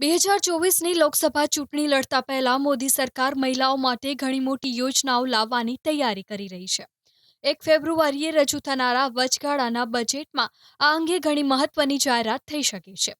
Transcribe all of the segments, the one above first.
બે હજાર ચોવીસની લોકસભા ચૂંટણી લડતા પહેલા મોદી સરકાર મહિલાઓ માટે ઘણી મોટી યોજનાઓ લાવવાની તૈયારી કરી રહી છે. એક ફેબ્રુઆરીએ રજૂ થનારા વચગાળાના બજેટમાં આ અંગે ઘણી મહત્વની જાહેરાત થઈ શકે છે.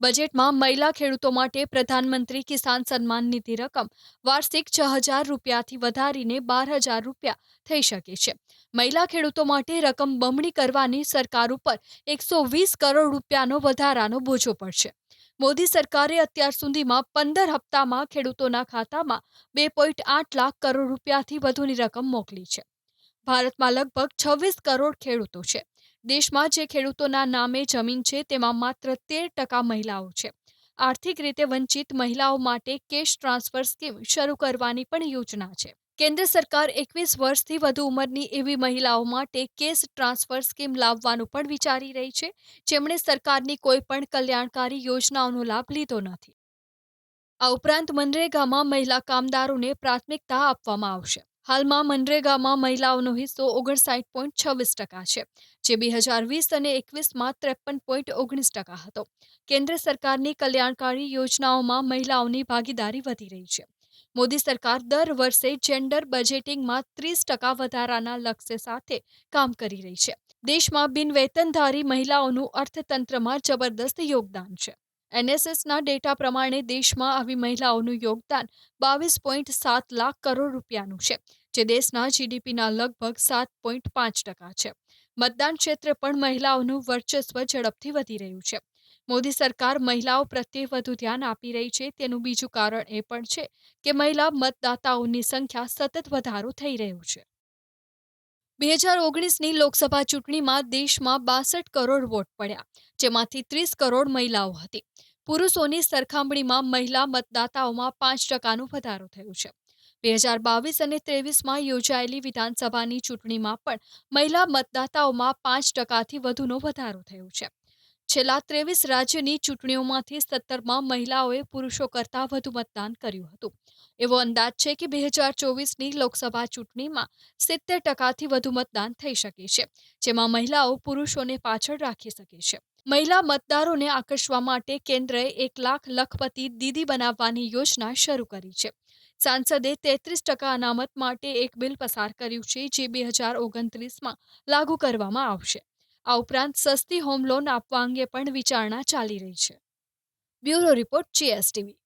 બજેટમાં મહિલા ખેડૂતો માટે પ્રધાનમંત્રી કિસાન સન્માન નિધિ રકમ વાર્ષિક છ હજાર રૂપિયાથી વધારીને બાર હજાર રૂપિયા થઈ શકે છે. મહિલા ખેડૂતો માટે રકમ બમણી કરવાની સરકાર ઉપર એકસો વીસ કરોડ રૂપિયાનો વધારાનો બોજો પડશે. મોદી સરકારે અત્યાર સુધીમાં પંદર હપ્તામાં ખેડૂતોના ખાતામાં બે પોઈન્ટ આઠ લાખ કરોડ રૂપિયાથી વધુની રકમ મોકલી છે. ભારતમાં લગભગ છવ્વીસ કરોડ ખેડૂતો છે. દેશમાં જે ખેડૂતોના નામે જમીન છે તેમાં માત્ર તેર ટકા મહિલાઓ છે. આર્થિક રીતે વંચિત મહિલાઓ માટે કેશ ટ્રાન્સફર સ્કીમ શરૂ કરવાની પણ યોજના છે. કેન્દ્ર સરકાર એકવીસ વર્ષથી વધુ ઉંમરની એવી મહિલાઓ માટે કેસ ટ્રાન્સફર સ્કીમ લાવવાનું પણ વિચારી રહી છે. જેમણે સરકારની કોઈ પણ કલ્યાણકારી યોજનાઓનો લાભ લીધો નથી. આ ઉપરાંત મનરેગામાં મહિલા કામદારોને પ્રાથમિકતા આપવામાં આવશે. હાલમાં મનરેગામાં મહિલાઓનો હિસ્સો ઓગણસાઠ પોઈન્ટ છવ્વીસ ટકા છે, જે બે હજાર વીસ અને એકવીસમાં ત્રેપન પોઈન્ટ ઓગણીસ ટકા હતો. કેન્દ્ર સરકારની કલ્યાણકારી યોજનાઓમાં મહિલાઓની ભાગીદારી વધી રહી છે. મોદી સરકાર દર વર્ષે જેન્ડર બજેટિંગમાં ત્રીસ ટકા વધારાના લક્ષ્ય સાથે કામ કરી રહી છે. દેશમાં બિનવેતનધારી મહિલાઓનું અર્થતંત્રમાં જબરદસ્ત યોગદાન છે. એનએસએસના ડેટા પ્રમાણે દેશમાં આવી મહિલાઓનું યોગદાન બાવીસ પોઈન્ટ સાત લાખ કરોડ રૂપિયાનું છે, જે દેશના જીડીપીના લગભગ સાત પોઈન્ટ પાંચ ટકા છે. મતદાન ક્ષેત્રે પણ મહિલાઓનું વર્ચસ્વ ઝડપથી વધી રહ્યું છે. મોદી સરકાર મહિલાઓ પ્રત્યે વધુ ધ્યાન આપી રહી છે, તેનું બીજું કારણ એ પણ છે કે મહિલા મતદાતાઓની સંખ્યા સતત વધારો થઈ રહ્યો છે. બે હજાર ઓગણીસની લોકસભા ચૂંટણીમાં દેશમાં બાસઠ કરોડ વોટ પડ્યા, જેમાંથી ત્રીસ કરોડ મહિલાઓ હતી. પુરુષોની સરખામણીમાં મહિલા મતદાતાઓમાં પાંચ ટકાનો વધારો થયો છે. બે હજાર બાવીસ અને ત્રેવીસમાં યોજાયેલી વિધાનસભાની ચૂંટણીમાં પણ મહિલા મતદાતાઓમાં પાંચ ટકાથી વધુનો વધારો થયો છે. છેલ્લા ત્રેવીસ રાજ્યની ચૂંટણીઓમાંથી સત્તરમાં મહિલાઓએ પુરુષો કરતાં વધુ મતદાન કર્યું હતું. એવો અંદાજ છે કે બે હજાર ચોવીસની લોકસભા ચૂંટણીમાં સિત્તેર ટકાથી વધુ મતદાન થઈ શકે છે, જેમાં મહિલાઓ પુરુષોને પાછળ રાખી શકે છે. મહિલા મતદારોને આકર્ષવા માટે કેન્દ્રએ એક લાખ લખપતિ દીદી બનાવવાની યોજના શરૂ કરી છે. સાંસદે તેત્રીસ ટકા અનામત માટે એક બિલ પસાર કર્યું છે, જે બે હજાર ઓગણત્રીસમાં લાગુ કરવામાં આવશે. આ ઉપરાંત સસ્તી હોમ લોન આપવા અંગે પણ વિચારણા ચાલી રહી છે. Bureau report GSTV.